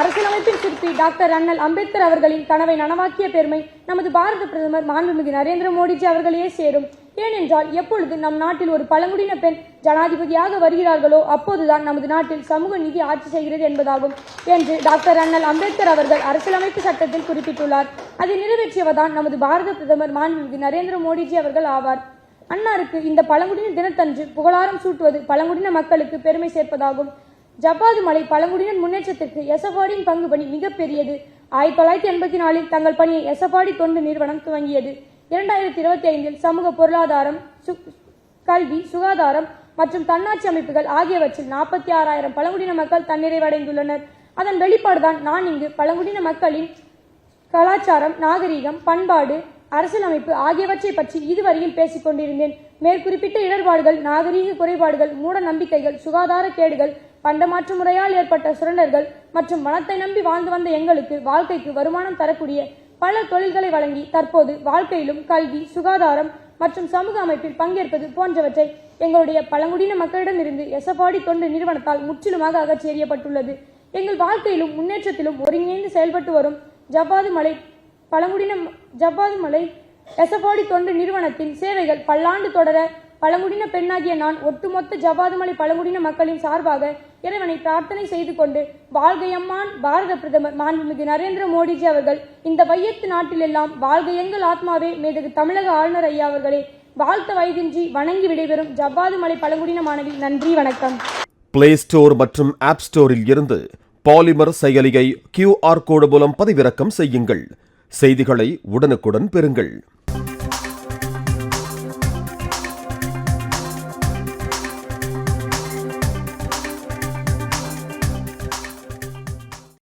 அரசியலமைப்பின் சிற்பி டாக்டர் அண்ணல் அம்பேத்கர் அவர்களின் கனவை நனவாக்கிய பெருமை நமது பாரத பிரதமர் மாண்புமிகு நரேந்திர மோடிஜி அவர்களையே சேரும். ஏனென்றால் எப்பொழுது நம் நாட்டில் ஒரு பழங்குடியின பெண் ஜனாதிபதியாக வருகிறார்களோ அப்போதுதான் நமது நாட்டில் சமூக நீதி ஆட்சி செய்கிறது என்பதாகும் என்று டாக்டர் அண்ணல் அம்பேத்கர் அவர்கள் அரசியலமைப்பு சட்டத்தில் குறிப்பிட்டுள்ளார். அதை நிறைவேற்றியவர்தான் நமது பாரத பிரதமர் மாண்புமிகு நரேந்திர மோடிஜி அவர்கள் ஆவார். அன்னாருக்கு இந்த பழங்குடியின தினத்தன்று புகழாரம் சூட்டுவது பழங்குடியின மக்களுக்கு பெருமை சேர்ப்பதாகும். ஜப்பாது மலை பழங்குடியினர் முன்னேற்றத்திற்கு எசபாடியின் பங்கு பணி மிகப்பெரியது. ஆயிரத்தி தொள்ளாயிரத்தி எண்பத்தி நாலில் தங்கள் பணியை எசபாடி தொண்டு நிறுவனம் துவங்கியது. இரண்டாயிரத்தி இருபத்தி ஐந்தில் சமூக பொருளாதாரம் கல்வி சுகாதாரம் மற்றும் தன்னாட்சி அமைப்புகள் ஆகியவற்றில் நாற்பத்தி ஆறாயிரம் பழங்குடியின மக்கள் தன்னிறைவடைந்துள்ளனர். அதன் வெளிப்பாடுதான் நான் இங்கு பழங்குடியின மக்களின் கலாச்சாரம் நாகரீகம் பண்பாடு அரசியலமைப்பு ஆகியவற்றை பற்றி இதுவரையில் பேசிக் கொண்டிருந்தேன் மேற்குறிப்பிட்ட இடர்பாடுகள் நாகரீக குறைபாடுகள் மூட நம்பிக்கைகள் சுகாதார கேடுகள் பண்டமாற்று முறையால் ஏற்பட்ட சுரண்டர்கள் மற்றும் மனத்தை நம்பி வாழ்ந்து வந்த எங்களுக்கு வாழ்க்கைக்கு வருமானம் தரக்கூடிய பல தொழில்களை வழங்கி தற்போது வாழ்க்கையிலும் கல்வி சுகாதாரம் மற்றும் சமூக அமைப்பில் பங்கேற்பது போன்றவற்றை எங்களுடைய பழங்குடியின மக்களிடமிருந்து எசப்பாடி தொண்டு நிறுவனத்தால் முற்றிலுமாக அகற்றியறியப்பட்டுள்ளது எங்கள் வாழ்க்கையிலும் முன்னேற்றத்திலும் ஒருங்கிணைந்து செயல்பட்டு வரும் ஜவ்வாது மலை பழங்குடியின ஜவ்வாது மலை எசப்பாடி தொண்டு நிறுவனத்தின் சேவைகள் பல்லாண்டு தொடர பழங்குடியின பெண்ணாகிய நான் ஒட்டுமொத்த ஜவ்வாதுமலை பழங்குடியின மக்களின் சார்பாக இறைவனை பிரார்த்தனை செய்து கொண்டு வாழ்கையம்மான் பாரத பிரதமர் மாண்புமிகு நரேந்திர மோடிஜி அவர்கள் இந்த வையத்து நாட்டிலெல்லாம் வாழ்க எங்கள் ஆத்மாவே மேதகு தமிழக ஆளுநர் ஐயா அவர்களே. வாழ்த்த வயதின்றி வணங்கி விடைபெறும் ஜவ்வாது மலை பழங்குடியின மாணவி நன்றி வணக்கம். பிளே ஸ்டோர் மற்றும் ஆப் ஸ்டோரில் இருந்து பாலிமர் செயலியை கியூஆர் கோடு மூலம் பதிவிறக்கம் செய்யுங்கள். செய்திகளை உடனுக்குடன் பெறுங்கள்.